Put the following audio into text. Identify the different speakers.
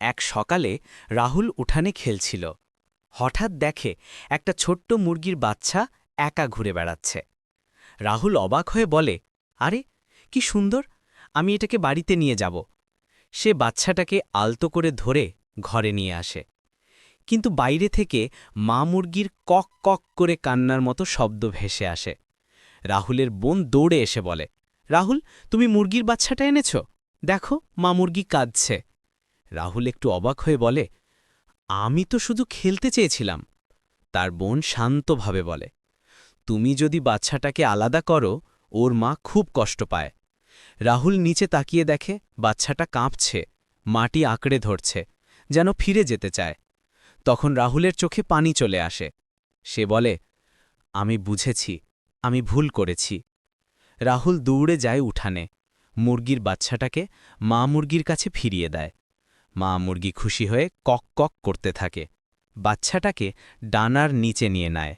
Speaker 1: এক সকালে রাহুল উঠানে খেলছিল। হঠাৎ দেখে একটা ছোট্ট মুরগির বাচ্চা একা ঘুরে বেড়াচ্ছে। রাহুল অবাক হয়ে বলে, আরে, কি সুন্দর, আমি এটাকে বাড়িতে নিয়ে যাব। সে বাচ্চাটাকে আলতো করে ধরে ঘরে নিয়ে আসে। কিন্তু বাইরে থেকে মা মুরগির কক কক করে কান্নার মতো শব্দ ভেসে আসে। রাহুলের বোন দৌড়ে এসে বলে, রাহুল, তুমি মুরগির বাচ্চাটা এনেছ? দেখো, মা মুরগি কাঁদছে। রাহুল একটু অবাক হয়ে বলে, আমি তো শুধু খেলতে চেয়েছিলাম। তার বোন শান্তভাবে বলে, তুমি যদি বাচ্চাটাকে আলাদা করো, ওর মা খুব কষ্ট পায়। রাহুল নিচে তাকিয়ে দেখে বাচ্চাটা কাঁপছে, মাটি আঁকড়ে ধরছে, যেন ফিরে যেতে চায়। তখন রাহুলের চোখে পানি চলে আসে। সে বলে, আমি বুঝেছি, আমি ভুল করেছি। রাহুল দৌড়ে যায় উঠানে। মুরগির বাচ্চাটাকে মা মুরগির কাছে ফিরিয়ে দেয়। মা মুরগি খুশি হয়ে কক কক করতে থাকে। বাচ্চাটাকে ডানার নিচে নিয়ে নেয়।